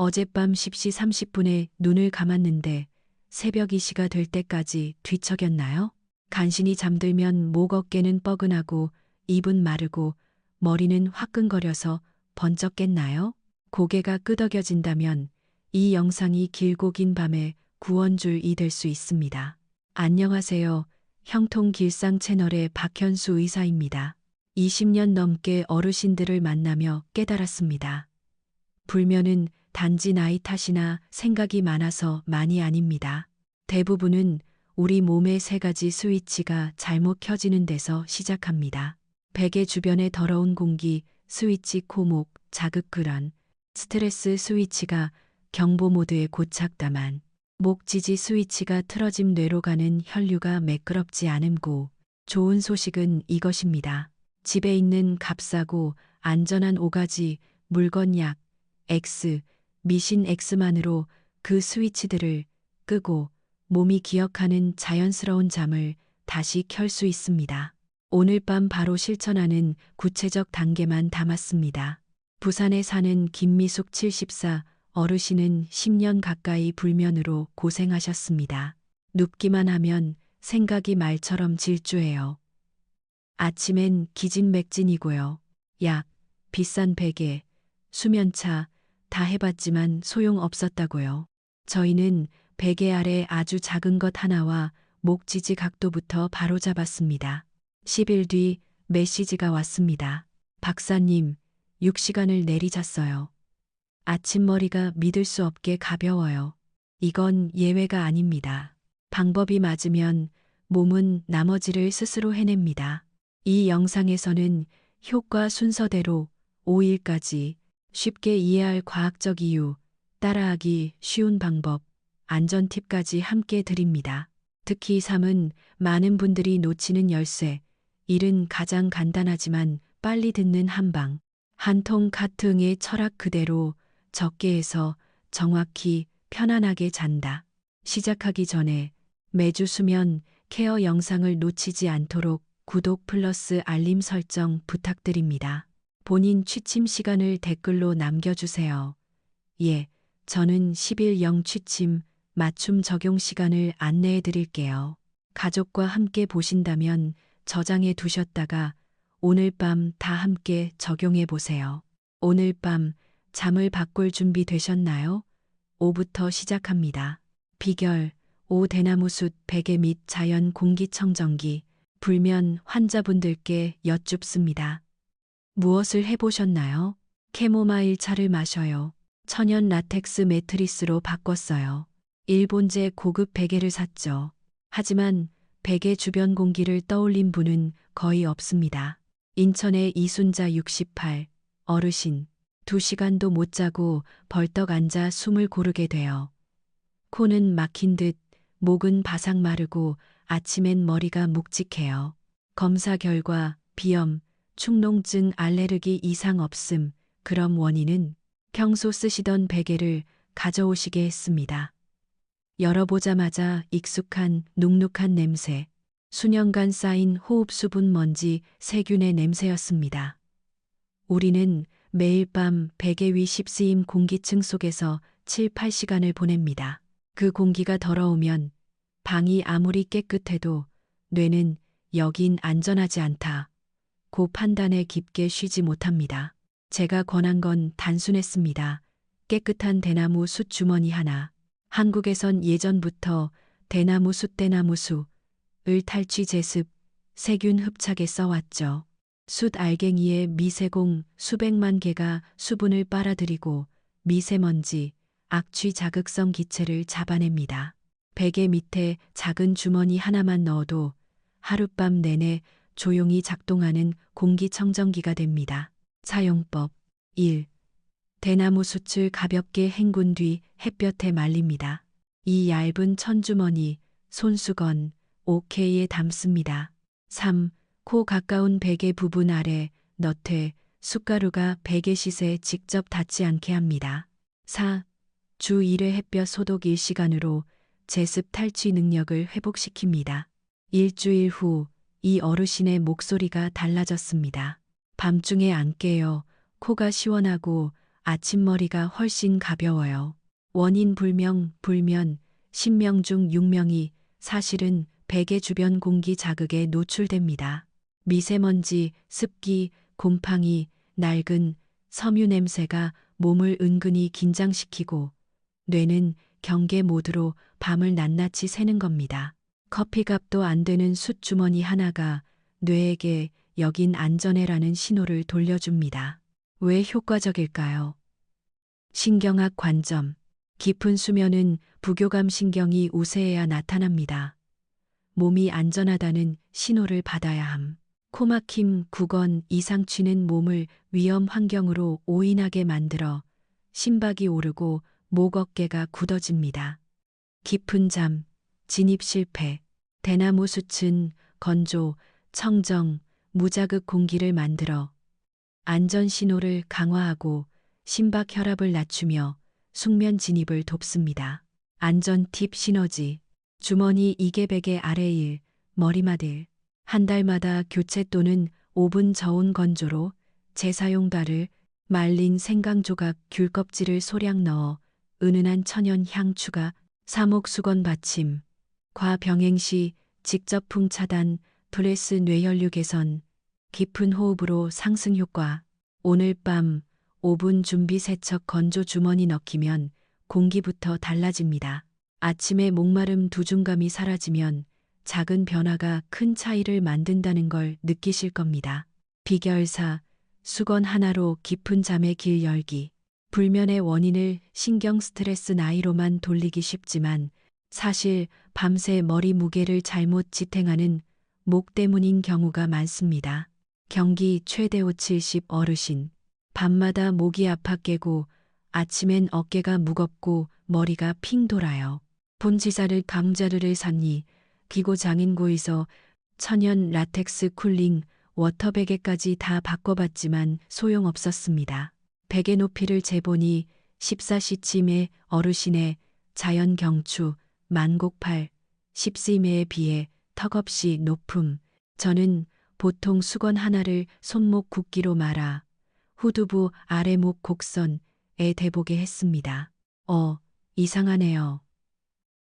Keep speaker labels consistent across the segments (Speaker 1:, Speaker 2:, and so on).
Speaker 1: 어젯밤 10시 30분에 눈을 감았는데 새벽 2시가 될 때까지 뒤척였나요? 간신히 잠들면 목 어깨는 뻐근하고 입은 마르고 머리는 화끈거려서 번쩍 깼나요? 고개가 끄덕여진다면 이 영상이 길고 긴 밤에 구원줄이 될 수 있습니다. 안녕하세요. 형통 길상 채널의 박현수 의사입니다. 20년 넘게 어르신들을 만나며 깨달았습니다. 불면은 단지 나이 탓이나 생각이 많아서 많이 아닙니다. 대부분은 우리 몸의 세 가지 스위치가 잘못 켜지는 데서 시작합니다. 베개 주변의 더러운 공기, 스위치 코목, 자극근환, 스트레스 스위치가 경보 모드에 고착다만, 목 지지 스위치가 틀어짐 뇌로 가는 혈류가 매끄럽지 않음고, 좋은 소식은 이것입니다. 집에 있는 값싸고 안전한 5가지 물건 약, X, 미신 X만으로 그 스위치들을 끄고 몸이 기억하는 자연스러운 잠을 다시 켤 수 있습니다. 오늘 밤 바로 실천하는 구체적 단계만 담았습니다. 부산에 사는 김미숙 74 어르신은 10년 가까이 불면으로 고생하셨습니다. 눕기만 하면 생각이 말처럼 질주해요. 아침엔 기진맥진이고요. 약, 비싼 베개, 수면차 다 해봤지만 소용없었다고요. 저희는 베개 아래 아주 작은 것 하나와 목 지지 각도부터 바로 잡았습니다. 10일 뒤 메시지가 왔습니다. 박사님, 6시간을 내리잤어요. 아침 머리가 믿을 수 없게 가벼워요. 이건 예외가 아닙니다. 방법이 맞으면 몸은 나머지를 스스로 해냅니다. 이 영상에서는 효과 순서대로 5일까지 쉽게 이해할 과학적 이유, 따라하기 쉬운 방법, 안전 팁까지 함께 드립니다. 특히 3은 많은 분들이 놓치는 열쇠, 1은 가장 간단하지만 빨리 듣는 한방, 한통 카트응의 철학 그대로 적게 해서 정확히 편안하게 잔다. 시작하기 전에 매주 수면 케어 영상을 놓치지 않도록 구독 플러스 알림 설정 부탁드립니다. 본인 취침 시간을 댓글로 남겨주세요. 예, 저는 10일0 취침 맞춤 적용 시간을 안내해 드릴게요. 가족과 함께 보신다면 저장해 두셨다가 오늘 밤 다 함께 적용해 보세요. 오늘 밤 잠을 바꿀 준비 되셨나요? 5부터 시작합니다. 비결 5 대나무숲 베개 및 자연 공기청정기 불면 환자분들께 여쭙습니다. 무엇을 해보셨나요? 캐모마일 차를 마셔요. 천연 라텍스 매트리스로 바꿨어요. 일본제 고급 베개를 샀죠. 하지만 베개 주변 공기를 떠올린 분은 거의 없습니다. 인천의 이순자 68 어르신 2시간도 못 자고 벌떡 앉아 숨을 고르게 돼요. 코는 막힌 듯 목은 바삭 마르고 아침엔 머리가 묵직해요. 검사 결과 비염, 축농증 알레르기 이상 없음. 그럼 원인은 평소 쓰시던 베개를 가져오시게 했습니다. 열어보자마자 익숙한 눅눅한 냄새, 수년간 쌓인 호흡 수분 먼지 세균의 냄새였습니다. 우리는 매일 밤 베개 위 십스임 공기층 속에서 7, 8시간을 보냅니다. 그 공기가 더러우면 방이 아무리 깨끗해도 뇌는 여긴 안전하지 않다. 고 판단에 깊게 쉬지 못합니다. 제가 권한 건 단순했습니다. 깨끗한 대나무 숯 주머니 하나. 한국에선 예전부터 대나무 숯 대나무 숯을 탈취 제습, 세균 흡착에 써왔죠. 숯 알갱이에 미세공 수백만 개가 수분을 빨아들이고 미세먼지, 악취 자극성 기체를 잡아냅니다. 베개 밑에 작은 주머니 하나만 넣어도 하룻밤 내내 조용히 작동하는 공기청정기가 됩니다. 사용법 1. 대나무 숯을 가볍게 헹군 뒤 햇볕에 말립니다. 이 얇은 천주머니, 손수건, 오케이에 담습니다. 3. 코 가까운 베개 부분 아래 너퇴, 숟가루가 베개 시세에 직접 닿지 않게 합니다. 4. 주 1회 햇볕 소독 1시간으로 제습 탈취 능력을 회복시킵니다. 일주일 후 이 어르신의 목소리가 달라졌습니다. 밤중에 안 깨요. 코가 시원하고 아침머리가 훨씬 가벼워요. 원인 불명, 불면, 10명 중 6명이 사실은 베개 주변 공기 자극에 노출됩니다. 미세먼지, 습기, 곰팡이, 낡은 섬유 냄새가 몸을 은근히 긴장시키고 뇌는 경계 모드로 밤을 낱낱이 새는 겁니다. 커피값도 안 되는 숯주머니 하나가 뇌에게 여긴 안전해라는 신호를 돌려줍니다. 왜 효과적일까요? 신경학 관점. 깊은 수면은 부교감 신경이 우세해야 나타납니다. 몸이 안전하다는 신호를 받아야 함. 코막힘, 구건, 이상취는 몸을 위험 환경으로 오인하게 만들어 심박이 오르고 목 어깨가 굳어집니다. 깊은 잠, 진입 실패, 대나무 숯은 건조, 청정, 무자극 공기를 만들어 안전 신호를 강화하고 심박 혈압을 낮추며 숙면 진입을 돕습니다. 안전 팁 시너지. 주머니 이개베개 아래 일 머리맡 일한 달마다 교체 또는 오븐 저온 건조로 재사용 달을 말린 생강 조각 귤 껍질을 소량 넣어 은은한 천연 향 추가 사목 수건 받침 과병행 시 직접풍 차단 플레스 뇌혈류 개선 깊은 호흡으로 상승 효과 오늘 밤 5분 준비 세척 건조 주머니 넣기면 공기부터 달라집니다. 아침에 목마름 두중감이 사라지면 작은 변화가 큰 차이를 만든다는 걸 느끼실 겁니다. 비결사 수건 하나로 깊은 잠의 길 열기 불면의 원인을 신경 스트레스 나이로만 돌리기 쉽지만 사실 밤새 머리 무게를 잘못 지탱하는 목 때문인 경우가 많습니다. 경기 최대호 70 어르신 밤마다 목이 아파 깨고 아침엔 어깨가 무겁고 머리가 핑 돌아요. 본지사를 감자르를 샀니 기고 장인고에서 천연 라텍스 쿨링 워터 베개까지 다 바꿔봤지만 소용없었습니다. 베개 높이를 재보니 14cm의 어르신의 자연 경추 만곡팔 10cm에 비해 턱없이 높음. 저는 보통 수건 하나를 손목 굵기로 말아 후두부 아래목 곡선에 대보게 했습니다. 어, 이상하네요.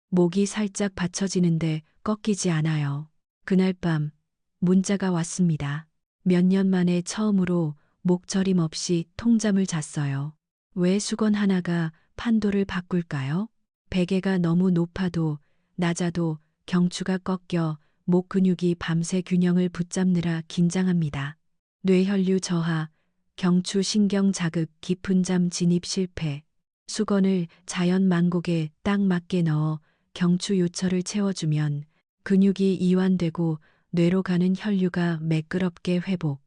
Speaker 1: 목이 살짝 받쳐지는데 꺾이지 않아요. 그날 밤 문자가 왔습니다. 몇 년 만에 처음으로 목저림 없이 통잠을 잤어요. 왜 수건 하나가 판도를 바꿀까요? 베개가 너무 높아도 낮아도 경추가 꺾여 목 근육이 밤새 균형을 붙잡느라 긴장합니다. 뇌혈류 저하, 경추 신경 자극, 깊은 잠 진입 실패, 수건을 자연 만곡에 딱 맞게 넣어 경추 요철을 채워주면 근육이 이완되고 뇌로 가는 혈류가 매끄럽게 회복.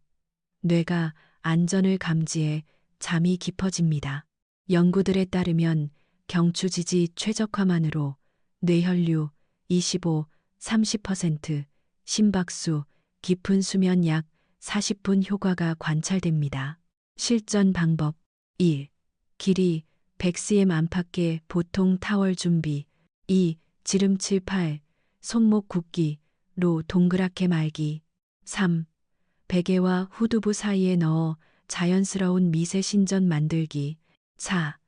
Speaker 1: 뇌가 안전을 감지해 잠이 깊어집니다. 연구들에 따르면 경추 지지 최적화만으로 뇌혈류 25, 30%, 심박수, 깊은 수면 약 40분 효과가 관찰됩니다. 실전 방법 1. 길이 100cm 안팎의 보통 타월 준비 2. 지름칠 8, 손목 굽기로 동그랗게 말기 3. 베개와 후두부 사이에 넣어 자연스러운 미세 신전 만들기 4.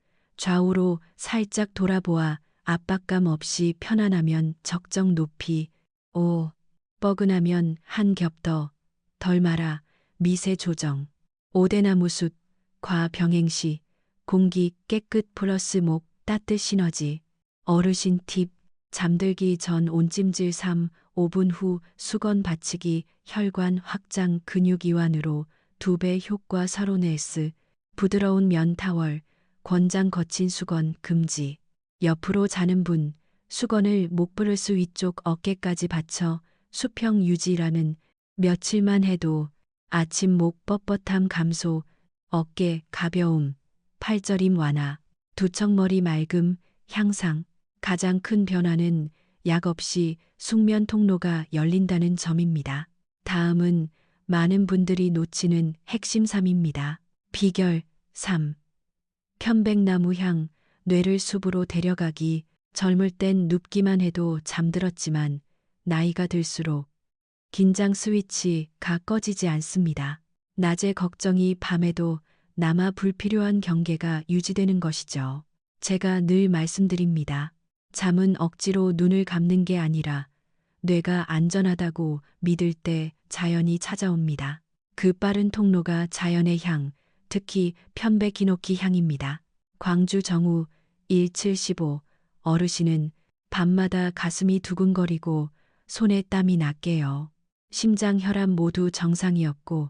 Speaker 1: 좌우로 살짝 돌아보아 압박감 없이 편안하면 적정 높이 5. 뻐근하면 한 겹 더 덜 말아 미세 조정 5대나무 숯 과 병행시 공기 깨끗 플러스 목 따뜻 시너지 어르신 팁 잠들기 전 온찜질 3, 5분 후 수건 받치기 혈관 확장 근육 이완으로 2배 효과 서로네스 부드러운 면 타월 권장 거친 수건 금지 옆으로 자는 분 수건을 목브러스 위쪽 어깨까지 받쳐 수평 유지라는 며칠만 해도 아침 목 뻣뻣함 감소 어깨 가벼움 팔저림 완화 두척머리 맑음 향상 가장 큰 변화는 약 없이 숙면 통로가 열린다는 점입니다. 다음은 많은 분들이 놓치는 핵심 3입니다. 비결 3. 편백나무 향, 뇌를 숲으로 데려가기, 젊을 땐 눕기만 해도 잠들었지만 나이가 들수록 긴장 스위치가 꺼지지 않습니다. 낮에 걱정이 밤에도 남아 불필요한 경계가 유지되는 것이죠. 제가 늘 말씀드립니다. 잠은 억지로 눈을 감는 게 아니라 뇌가 안전하다고 믿을 때 자연이 찾아옵니다. 그 빠른 통로가 자연의 향, 특히 편백 히노키 향입니다. 광주 정우 175 어르신은 밤마다 가슴이 두근거리고 손에 땀이 났게요. 심장 혈압 모두 정상이었고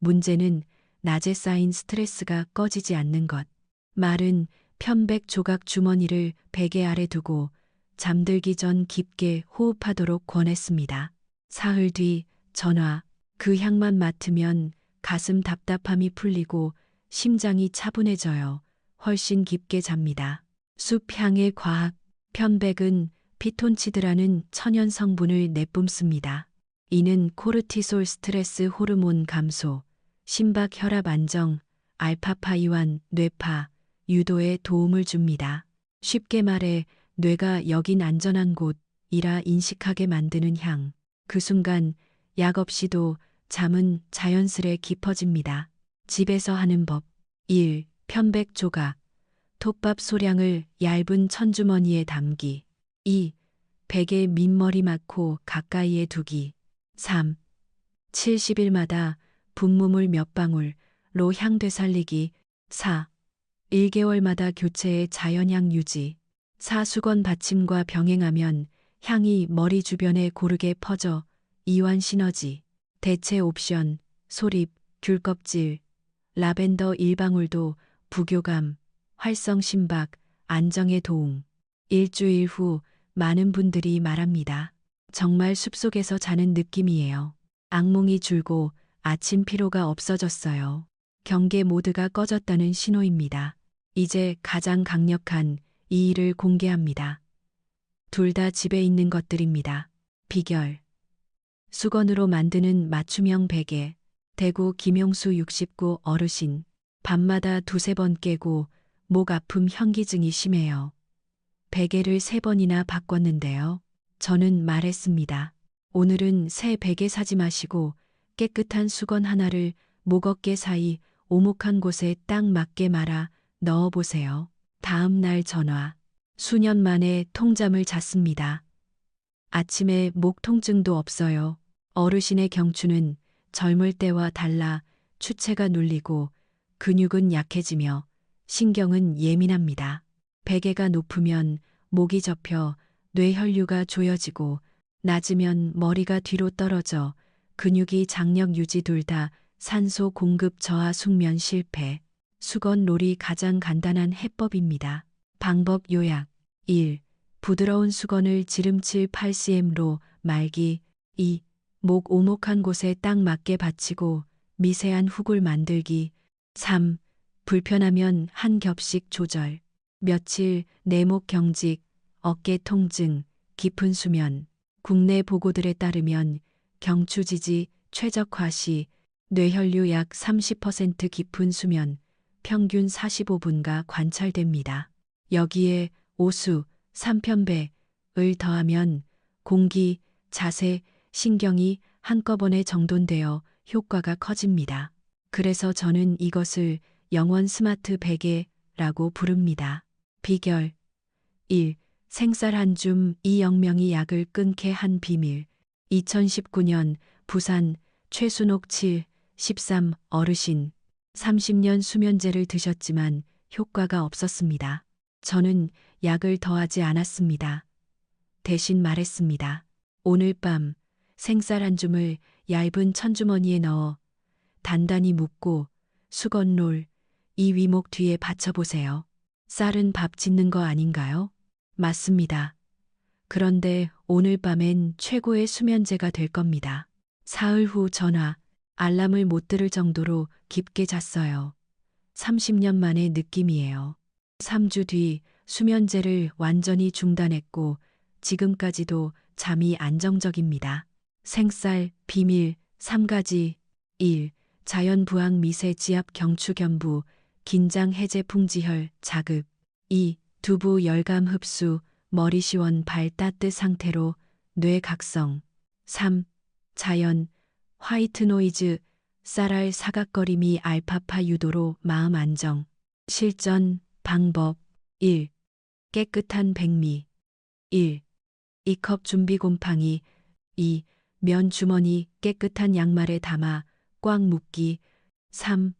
Speaker 1: 문제는 낮에 쌓인 스트레스가 꺼지지 않는 것. 말은 편백 조각 주머니를 베개 아래 두고 잠들기 전 깊게 호흡하도록 권했습니다. 사흘 뒤 전화, 그 향만 맡으면 가슴 답답함이 풀리고 심장이 차분해져요. 훨씬 깊게 잡니다. 숲향의 과학, 편백은 피톤치드라는 천연 성분을 내뿜습니다. 이는 코르티솔 스트레스 호르몬 감소, 심박 혈압 안정, 알파파이완, 뇌파, 유도에 도움을 줍니다. 쉽게 말해 뇌가 여긴 안전한 곳이라 인식하게 만드는 향. 그 순간 약 없이도 잠은 자연스레 깊어집니다. 집에서 하는 법. 1. 편백 조각. 톱밥 소량을 얇은 천주머니에 담기. 2. 베개 민머리 맞고 가까이에 두기. 3. 70일마다 분무물 몇 방울로 향 되살리기. 4. 1개월마다 교체의 자연향 유지. 4. 수건 받침과 병행하면 향이 머리 주변에 고르게 퍼져 이완 시너지. 대체 옵션, 소립, 귤껍질, 라벤더 일방울도 부교감, 활성 심박, 안정에 도움. 일주일 후 많은 분들이 말합니다. 정말 숲속에서 자는 느낌이에요. 악몽이 줄고 아침 피로가 없어졌어요. 경계 모드가 꺼졌다는 신호입니다. 이제 가장 강력한 이 일을 공개합니다. 둘 다 집에 있는 것들입니다. 비결. 수건으로 만드는 맞춤형 베개. 대구 김용수 69 어르신. 밤마다 두세 번 깨고 목 아픔 현기증이 심해요. 베개를 세 번이나 바꿨는데요. 저는 말했습니다. 오늘은 새 베개 사지 마시고 깨끗한 수건 하나를 목 어깨 사이 오목한 곳에 딱 맞게 말아 넣어 보세요. 다음 날 전화. 수년 만에 통잠을 잤습니다. 아침에 목 통증도 없어요. 어르신의 경추는 젊을 때와 달라 추체가 눌리고 근육은 약해지며 신경은 예민합니다. 베개가 높으면 목이 접혀 뇌혈류가 조여지고 낮으면 머리가 뒤로 떨어져 근육이 장력 유지 둘 다 산소 공급 저하 숙면 실패. 수건 롤이 가장 간단한 해법입니다. 방법 요약 1. 부드러운 수건을 지름칠 8cm로 말기 2. 목 오목한 곳에 딱 맞게 받치고 미세한 훅을 만들기 3. 불편하면 한 겹씩 조절 며칠 내목 경직, 어깨 통증, 깊은 수면 국내 보고들에 따르면 경추지지 최적화 시 뇌혈류 약 30% 깊은 수면 평균 45분가 관찰됩니다. 여기에 오수, 삼편배을 더하면 공기, 자세, 신경이 한꺼번에 정돈되어 효과가 커집니다. 그래서 저는 이것을 영원 스마트 베개라고 부릅니다. 비결 1. 생쌀 한 줌 이영명이 약을 끊게 한 비밀 2019년 부산 최순옥 7, 13 어르신 30년 수면제를 드셨지만 효과가 없었습니다. 저는 약을 더하지 않았습니다. 대신 말했습니다. 오늘 밤 생쌀 한 줌을 얇은 천주머니에 넣어 단단히 묶고 수건롤 이 위목 뒤에 받쳐보세요. 쌀은 밥 짓는 거 아닌가요? 맞습니다. 그런데 오늘 밤엔 최고의 수면제가 될 겁니다. 사흘 후 전화, 알람을 못 들을 정도로 깊게 잤어요. 30년 만의 느낌이에요. 3주 뒤 수면제를 완전히 중단했고 지금까지도 잠이 안정적입니다. 생쌀, 비밀, 3가지 1. 자연 부항 미세 지압 경추 견부, 긴장 해제 풍지혈, 자극 2. 두부 열감 흡수, 머리 시원 발 따뜻 상태로 뇌 각성 3. 자연, 화이트 노이즈, 쌀알 사각거림이 알파파 유도로 마음 안정. 실전 방법 1. 깨끗한 백미 1. 이컵 준비 곰팡이 2. 면 주머니 깨끗한 양말에 담아 꽉 묶기 3.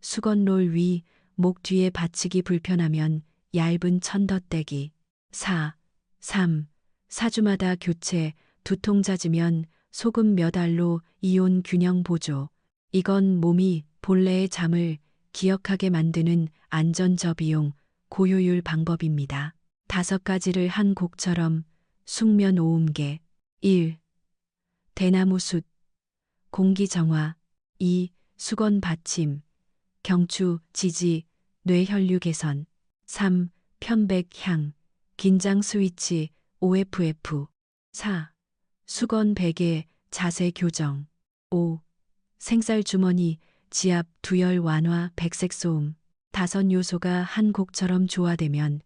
Speaker 1: 수건 롤 위, 목 뒤에 받치기 불편하면 얇은 천덧대기 4. 3. 사주마다 교체, 두통 잦으면 소금 몇 알로 이온 균형 보조. 이건 몸이 본래의 잠을 기억하게 만드는 안전저비용 고효율 방법입니다. 다섯 가지를 한 곡처럼 숙면 오음계 1. 대나무 숯 공기 정화 2. 수건 받침 경추, 지지, 뇌혈류 개선 3. 편백향 긴장 스위치 OFF 4. 수건 베개 자세 교정 5. 생쌀 주머니 지압 두열 완화 백색 소음 다섯 요소가 한 곡처럼 조화되면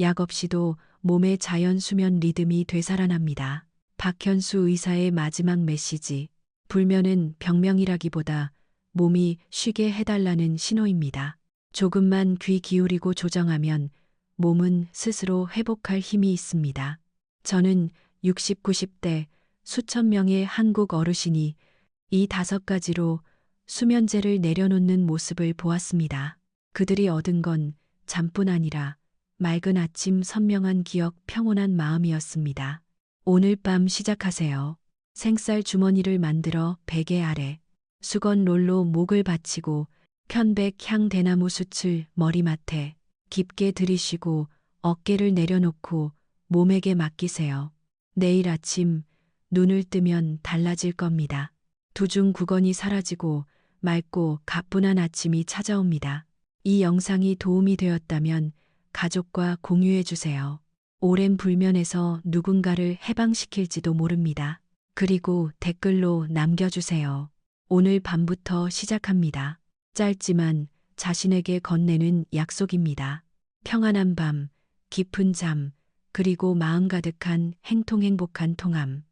Speaker 1: 약 없이도 몸의 자연 수면 리듬이 되살아납니다. 박현수 의사의 마지막 메시지 불면은 병명이라기보다 몸이 쉬게 해달라는 신호입니다. 조금만 귀 기울이고 조정하면 몸은 스스로 회복할 힘이 있습니다. 저는 60, 90대 수천 명의 한국 어르신이 이 다섯 가지로 수면제를 내려놓는 모습을 보았습니다. 그들이 얻은 건 잠뿐 아니라 맑은 아침 선명한 기억 평온한 마음이었습니다. 오늘 밤 시작하세요. 생쌀 주머니를 만들어 베개 아래 수건 롤로 목을 받치고 편백 향 대나무 숯을 머리맡에 깊게 들이쉬고 어깨를 내려놓고 몸에게 맡기세요. 내일 아침 눈을 뜨면 달라질 겁니다. 두중 구건이 사라지고 맑고 가뿐한 아침이 찾아옵니다. 이 영상이 도움이 되었다면 가족과 공유해 주세요. 오랜 불면에서 누군가를 해방시킬지도 모릅니다. 그리고 댓글로 남겨주세요. 오늘 밤부터 시작합니다. 짧지만 자신에게 건네는 약속입니다. 평안한 밤, 깊은 잠, 그리고 마음 가득한 행통행복한 통함.